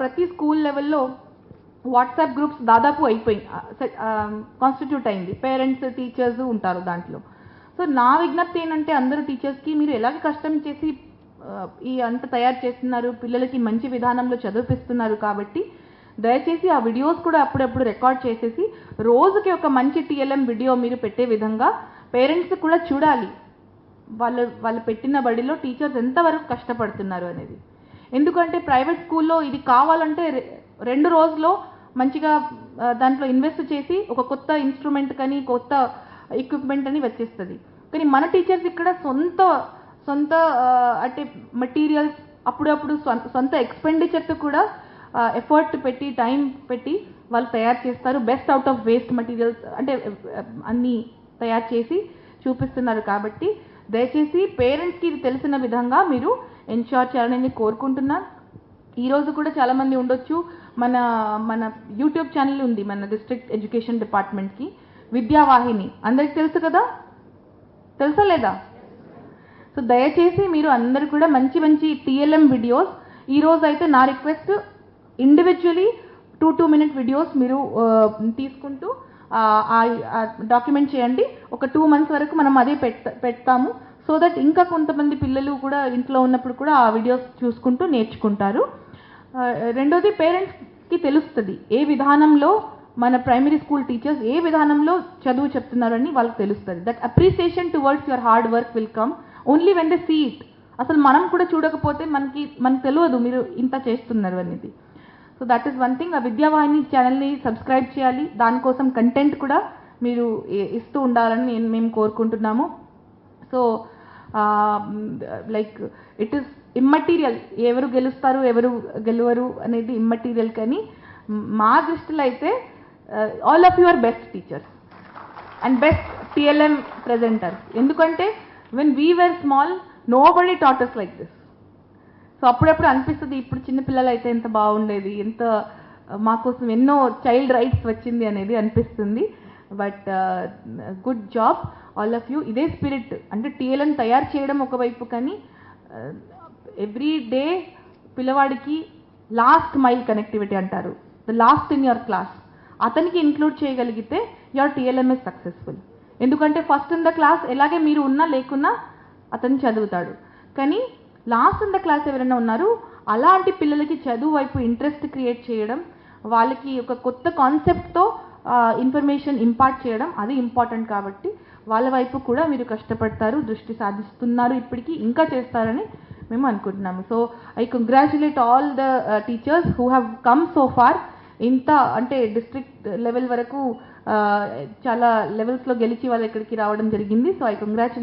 ప్రతి స్కూల్ లెవెల్లో WhatsApp groups దాదాపు అయిపోయి కాన్స్టిట్యూట్ అయింది. పేరెంట్స్ టీచర్స్ ఉంటారు దాంట్లో. సో నా విజ్ఞప్తి ఏంటంటే అందరూ టీచర్స్కి మీరు ఎలాగ కష్టం చేసి ఈ అంత తయారు చేస్తున్నారు పిల్లలకి మంచి విధానంలో చదివిపిస్తున్నారు కాబట్టి దయచేసి ఆ వీడియోస్ కూడా అప్పుడప్పుడు రికార్డ్ చేసేసి రోజుకి ఒక మంచి టీఎల్ఎం వీడియో మీరు పెట్టే విధంగా పేరెంట్స్ కూడా చూడాలి. వాళ్ళు వాళ్ళు పెట్టిన బడిలో టీచర్స్ ఎంతవరకు కష్టపడుతున్నారు అనేది. ఎందుకంటే ప్రైవేట్ స్కూల్లో ఇది కావాలంటే రెండు రోజుల్లో మంచిగా దాంట్లో ఇన్వెస్ట్ చేసి ఒక కొత్త ఇన్స్ట్రుమెంట్ కానీ కొత్త ఎక్విప్మెంట్ అని వచ్చేస్తుంది. కానీ మన టీచర్స్ ఇక్కడ సొంత సొంత అంటే మెటీరియల్స్ అప్పుడప్పుడు సొంత ఎక్స్పెండిచర్తో కూడా ఎఫర్ట్ పెట్టి టైం పెట్టి వాళ్ళు తయారు చేస్తారు. Best out of waste materials అంటే అన్నీ తయారు చేసి చూపిస్తున్నారు కాబట్టి దయచేసి పేరెంట్స్కి ఇది తెలిసిన విధంగా మీరు ఎన్షోర్ చేయాలని నేను కోరుకుంటున్నాను. ఈ రోజు కూడా చాలామంది ఉండొచ్చు. మన మన యూట్యూబ్ ఛానల్ ఉంది మన డిస్ట్రిక్ట్ ఎడ్యుకేషన్ డిపార్ట్మెంట్కి విద్యావాహిని అందరికి తెలుసు కదా? తెలుసా లేదా? సో దయచేసి మీరు అందరు కూడా మంచి మంచి టీఎల్ఎం వీడియోస్ ఈ రోజు అయితే నా request individually two two minute videos మీరు uh, తీసుకుంటూ డాక్యుమెంట్ చేయండి. ఒక టూ మంత్స్ వరకు మనం అదే పెడతాము. సో దట్ ఇంకా కొంతమంది పిల్లలు కూడా ఇంట్లో ఉన్నప్పుడు కూడా ఆ వీడియోస్ చూసుకుంటూ నేర్చుకుంటారు. రెండోది పేరెంట్స్కి తెలుస్తుంది. ఏ విధానంలో మన ప్రైమరీ స్కూల్ టీచర్స్ ఏ విధానంలో చదువు చెప్తున్నారని వాళ్ళకి తెలుస్తుంది. That appreciation towards your hard work will come only when the see it అసలు మనం కూడా చూడకపోతే మనకి మనకు తెలియదు మీరు ఇంత చేస్తున్నారు అనేది. So that is one thing ఆ విద్యావాహిని ఛానల్ని సబ్స్క్రైబ్ చేయాలి. దానికోసం కంటెంట్ కూడా మీరు ఇస్తూ ఉండాలని నేను మేము కోరుకుంటున్నాము. So like it is immaterial ఎవరు గెలుస్తారు ఎవరు గెలవరు అనేది ఇమ్మటీరియల్ కానీ మా దృష్టిలో అయితే all of your best teachers and best PLM presenter ఎందుకంటే when we were small nobody taught us like this so అప్పుడప్పుడు అనిపిస్తుంది ఇప్పుడు చిన్నపిల్లలు అయితే ఎంత బాగుండేది ఎంత మా కోసం ఎన్నో చైల్డ్ రైట్స్ వచ్చింది అనేది అనిపిస్తుంది. But good job all of you ఇదే స్పిరిట్ అంటే టీఎల్ని తయారు చేయడం ఒకవైపు కానీ ఎవ్రీ డే పిల్లవాడికి లాస్ట్ మైల్ కనెక్టివిటీ అంటారు. The last in your class అతనికి ఇంక్లూడ్ చేయగలిగితే యువర్ టీఎల్ఎంఎస్ సక్సెస్ఫుల్ ఎందుకంటే ఫస్ట్ ఇన్ ద క్లాస్ ఎలాగే మీరు ఉన్నా లేకున్నా అతను చదువుతాడు. కానీ లాస్ట్ ఇన్ ద క్లాస్ ఎవరైనా ఉన్నారు అలాంటి పిల్లలకి చదువు వైపు ఇంట్రెస్ట్ క్రియేట్ చేయడం వాళ్ళకి ఒక కొత్త కాన్సెప్ట్తో ఇన్ఫర్మేషన్ ఇంపార్ట్ చేయడం అది ఇంపార్టెంట్ కాబట్టి వాళ్ళ వైపు కూడా మీరు కష్టపడతారు దృష్టి సాధిస్తున్నారు ఇప్పటికీ ఇంకా చేస్తారని మేము అనుకుంటున్నాము. So I congratulate all the teachers who have come so far ఇంత అంటే డిస్ట్రిక్ట్ లెవెల్ వరకు చాలా లెవెల్స్లో గెలిచి వాళ్ళు ఇక్కడికి రావడం జరిగింది. So I congratulate